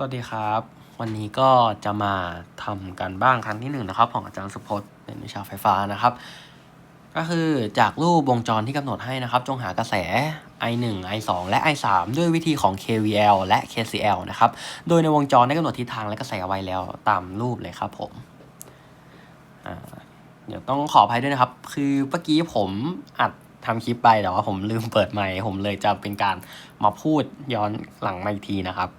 สวัสดีครับ วันนี้ก็จะมาทำกันบ้างครั้งที่หนึ่งนะครับ ของอาจารย์สุพจน์เป็นวิชาไฟฟ้านะครับ ก็คือจากรูปวงจรที่กำหนดให้นะครับ จงหากระแส I1 I2 และ I3 ด้วยวิธีของ KVL และ KCL นะครับ โดยในวงจรได้กำหนดทิศทางและกระแสไว้แล้วตามรูปเลยครับผมเดี๋ยวต้องขออภัยด้วยนะครับ คือเมื่อกี้ผมอัดทำคลิปไปแต่ว่าผมลืมเปิดไมค์ผมเลยจะเป็นการมาพูดย้อนหลังมาอีกทีนะครับ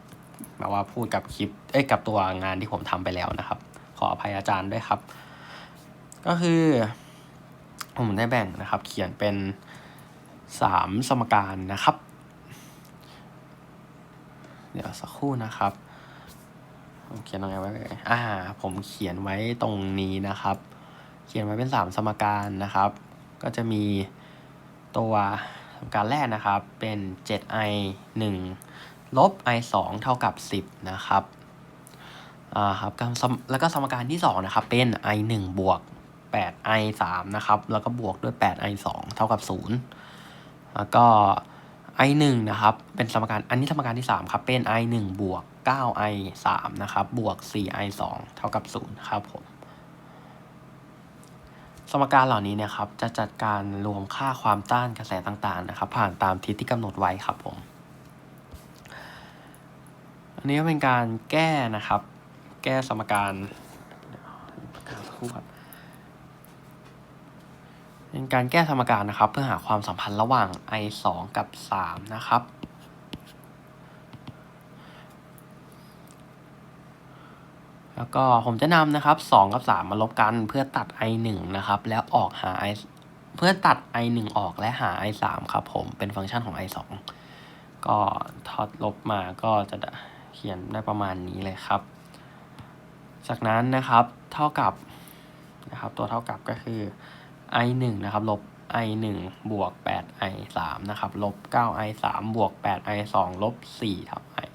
แบบว่าพูดกับคลิปเอ้ยกับตัวงานที่ผมทำไปแล้วนะครับ ขออภัยอาจารย์ด้วยครับ ก็คือผมได้แบ่งนะครับ เขียนเป็นสามสมการนะครับ เดี๋ยวสักครู่นะครับผมเขียนตรงไหนไว้เอ่ยอ่า ผมเขียนไว้ตรงนี้นะครับ เขียนไว้เป็นสามสมการนะครับ ก็จะมีตัวสมการแรกนะครับ เป็น 7i 1 ลบ i 2เท่ากับ 10 นะครับอ่าครับแล้วก็สมการที่2นะครับเป็น i 1บวก 8i 3นะครับแล้วก็บวกด้วย 8i 2เท่ากับ0แล้วก็ i 1นะครับเป็นสมการอันนี้สมการที่3ครับเป็น i 1บวก 9i 3นะครับบวก 4i 2เท่ากับ0ครับผมสมการเหล่านี้นี่ยครับจะจัดการรวมค่าความต้านกระแสต่างๆนะครับ ผ่านตามทิศที่กำหนดไว้ครับผม อันนี้ก็เป็นการแก้นะครับ แก้สมการเป็นการแก้สมการนะครับ เพื่อหาความสัมพันธ์ระหว่าง i 2กับ 3 นะครับแล้วก็ผมจะนำนะครับ 2 กับ 3 มาลบกันเพื่อตัด i 1นะครับ แล้วออกหา i เพื่อตัด i 1ออกและหา i 3ครับผมเป็นฟังก์ชันของ i 2ก็ทอดลบมาก็จะ เขียนได้ประมาณนี้เลยครับ จากนั้นนะครับเท่ากับนะครับตัวเท่ากับก็คือ i 1นะครับลบ i 1บวก8 i 3นะครับลบ9 i 3บวก8 i 2ลบ4เท่า i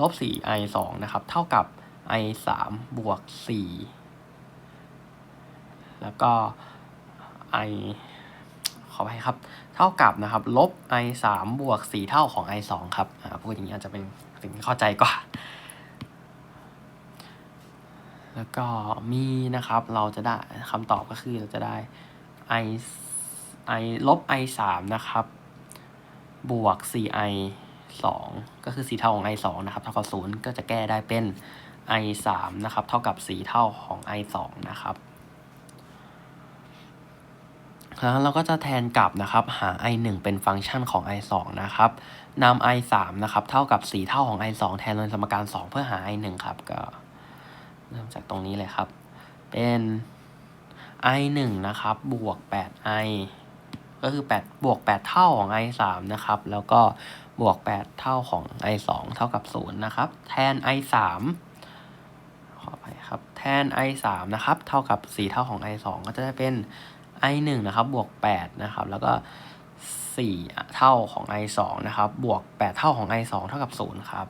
ลบ4 i 2นะครับเท่ากับ i 3บวก4แล้วก็ i ขอไปครับ เท่ากับนะครับลบ i 3บวก4เท่าของ i 2ครับอ่าพูดอย่างนี้อาจจะเป็นสิ่งที่เข้าใจกว่า แล้วก็มีนะครับ เราจะได้คำตอบก็คือเราจะได้ i i ลบ i 3นะครับ บวก 4i 2ก็คือ4เท่าของ i 2นะครับ เท่ากับ0ก็จะแก้ได้เป็น i 3นะครับ เท่ากับ 4 เท่าของ i 2นะครับแล้วเราก็จะแทนกลับนะครับ หา i 1เป็นฟังก์ชันของ i 2นะครับนำ i 3นะครับ เท่ากับ 4 เท่าของ i 2แทนในสมการ 2 เพื่อหา i 1ครับก็ เริ่มจากตรงนี้เลยครับ เป็น i 1นะครับ บวก 8i ก็คือ8บวก 8 เท่าของ i 3นะครับ แล้วก็บวก 8 เท่าของ i 2เท่ากับ 0 นะครับ แทน i 3ขอไปครับ แทน i 3นะครับ เท่ากับ 4 เท่าของ i 2ก็จะได้เป็น i 1นะครับ บวก 8 นะครับ แล้วก็4เท่าของ i 2นะครับ บวก 8 เท่าของ i 2เท่ากับ 0 ครับ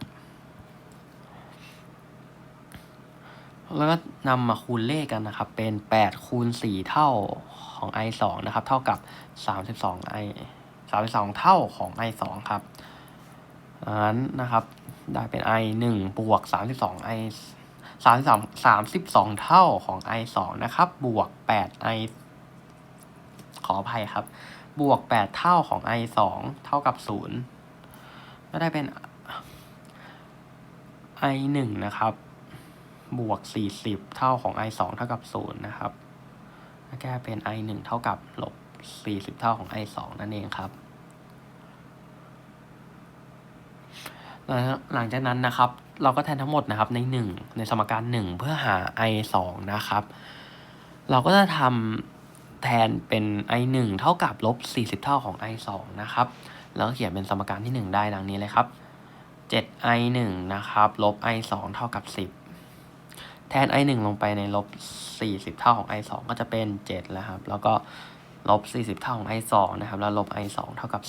แล้วก็นำมาคูณเลขกันนะครับ เป็น 8 คูณ 4 เท่าของ i 2นะครับ เท่ากับ 32 i 32 เท่าของ i 2ครับดังนั้นนะครับ ได้เป็น i 1บวก 32 i 33 32 เท่าของ i 2นะครับ บวก 8 i ขออภัยครับ บวก 8 เท่าของ i 2เท่ากับ 0 ก็ได้เป็น i 1นะครับ บวก 40 เท่าของ i 2เท่ากับ 0 นะครับแล้วก็เป็น i 1เท่ากับลบ 40 เท่าของ i 2นั่นเองครับ หลังจากนั้นนะครับ เราก็แทนทั้งหมดนะครับใน 1 ในสมการ 1 เพื่อหา i 2นะครับ เราก็จะทำแทนเป็น i 1เท่ากับลบ 40 เท่าของ i 2นะครับ แล้วก็เขียนเป็นสมการที่ 1 ได้ดังนี้เลยครับ 7i 1นะครับ ลบ i 2เท่ากับ 10 แทน i 1ลงไปในลบ40 เท่าของ i 2ก็จะเป็น 7 แล้วครับ แล้วก็ลบ40 เท่าของ i 2นะครับ แล้วลบ i 2เท่ากับ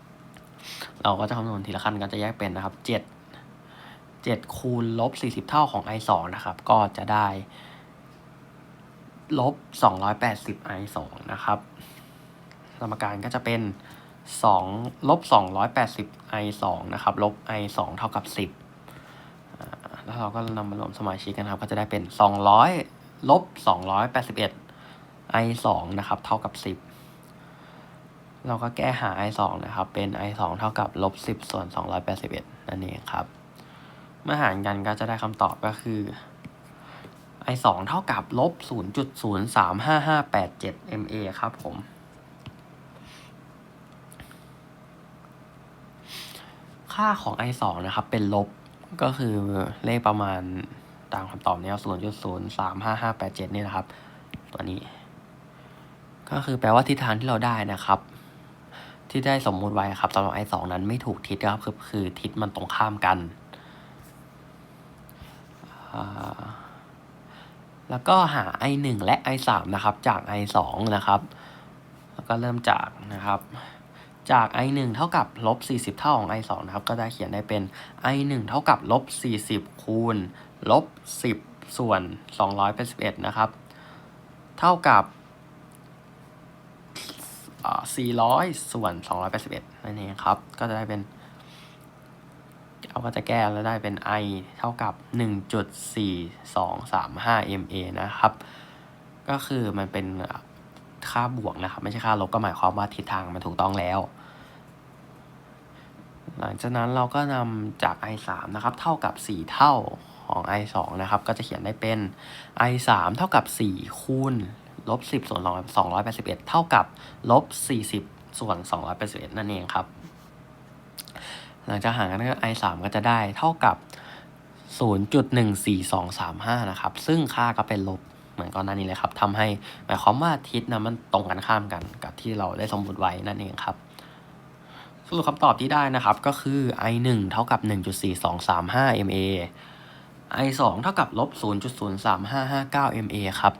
10 เราก็จะคำนวณทีละขั้นก็จะแยกเป็นนะครับ 7 7 คูณลบ40 เท่าของ i 2นะครับ ก็จะได้ลบ280 i 2นะครับ สมการก็จะเป็น2ลบ280 i 2นะครับ ลบ i 2เท่ากับ 10 แล้วเราก็นำมารวมสมาชิกกันครับ ก็จะได้เป็นสองร้อยลบสองร้อยแปดสิบเอ็ด i สองนะครับ เท่ากับสิบเราก็แก้หา i สองนะครับ เป็น i สองเท่ากับลบสิบส่วนสองร้อยแปดสิบเอ็ดนั่นเองครับ เมื่อหารกันก็จะได้คำตอบก็คือ i สองเท่ากับลบศูนย์จุดศูนย์สามห้าห้าแปดเจ็ด ma ครับผมค่าของ i สองนะครับ เป็นลบ ก็คือเลขประมาณตามคำตอบเนี้ศูนย์จุดศูนย์สามห้าห้าแปดเจ็ดนี่นะครับ ตัวนี้ ก็คือแปลว่าทิศทางที่เราได้นะครับ ที่ได้สมมุติไว้ครับสำหรับ i สองนั้นไม่ถูกทิศนะครับคือคือทิศมันตรงข้ามกัน แล้วก็หา i หนึ่งและ i สามนะครับ จาก i สองนะครับ แล้วก็เริ่มจากนะครับ จาก i 1 เท่ากับลบ40 เท่าของ i 2 นะครับ ก็ได้เขียนได้เป็น i 1 เท่ากับลบ40 คูณลบ10 ส่วน281นะครับ เท่ากับอ่า400 ส่วน 281 นั่นเองครับ ก็จะได้เป็นเราก็จะแก้แล้วได้เป็น i เท่ากับ 1.4235 ma นะครับ ก็คือมันเป็น ค่าบวกนะครับ ไม่ใช่ค่าลบก็หมายความว่าทิศทางมันถูกต้องแล้ว หลังจากนั้นเราก็นำจาก i 3นะครับ เท่ากับ 4 เท่าของ i 2นะครับ ก็จะเขียนได้เป็น i 3เท่ากับ 4 คูณลบ10 ส่วน281 เท่ากับลบ40 ส่วน281 นั่นเองครับ หลังจากหารกันก็ i 3ก็จะได้เท่ากับ 0.14235 นะครับ ซึ่งค่าก็เป็นลบ เหมือนก่อนหน้านี้เลยครับทำให้หมายความว่าทิศนะมันตรงกันข้ามกันกับที่เราได้สมมติไว้นั่นเองครับสรุปคำตอบที่ได้นะครับก็คือ i 1เท่ากับ 1.4235 ma i 2เท่ากับลบ0.03559 ma ครับ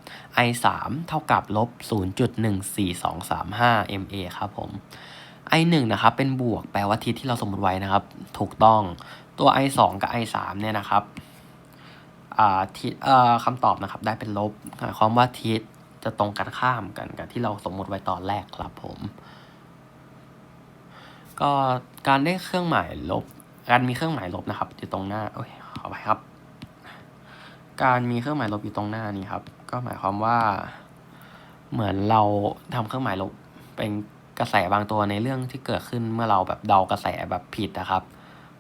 i 3เท่ากับลบ0.14235 ma ครับผม i 1นะครับเป็นบวกแปลว่าทิศที่เราสมมติไว้นะครับ ถูกต้องตัว i 2กับ i 3เนี่ยนะครับ ทิศเอ่อคำตอบนะครับได้เป็นลบหมายความว่าทิศจะตรงกันข้ามกันกับที่เราสมมติไว้ตอนแรกครับผม ก็การได้เครื่องหมายลบ การมีเครื่องหมายลบนะครับอยู่ตรงหน้าโอ้ยขอไปครับ การมีเครื่องหมายลบอยู่ตรงหน้านี้ครับ ก็หมายความว่า เหมือนเราทำเครื่องหมายลบเป็นกระแสบางตัวในเรื่องที่เกิดขึ้นเมื่อเราแบบเดากระแสแบบผิดนะครับ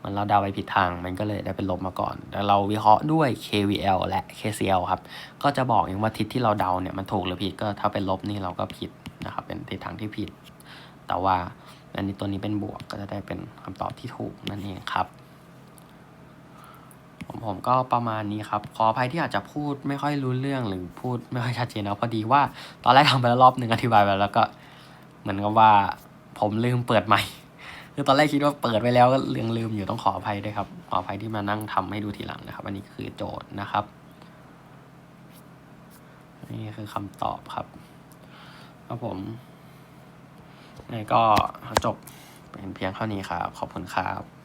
มันเราเดาไปผิดทางมันก็เลยได้เป็นลบมาก่อน แต่เราวิเคราะห์ด้วย KVL และ KCL ครับ ก็จะบอกเองว่าทิศที่เราเดาเนี่ยมันถูกหรือผิดก็ถ้าเป็นลบนี่เราก็ผิดนะครับ เป็นทิศทางที่ผิด แต่ว่าอันนี้ตัวนี้เป็นบวกก็จะได้เป็นคำตอบที่ถูกนั่นเองครับผมผมก็ประมาณนี้ครับ ขออภัยที่อาจจะพูดไม่ค่อยรู้เรื่องหรือพูดไม่ค่อยชัดเจนนะพอดีว่า ตอนแรกทำไปแล้วรอบหนึ่งอธิบายไปแล้วก็ เหมือนกับว่าผมลืมเปิดใหม่ คือตอนแรกคิดว่าเปิดไปแล้วก็ลืมลืมอยู่ต้องขออภัยด้วยครับ ขออภัยที่มานั่งทำให้ดูทีหลังนะครับ อันนี้คือโจทย์นะครับ นี่คือคำตอบครับครับผมนี่ก็จบเป็นเพียงเท่านี้ครับ ขอบคุณครับ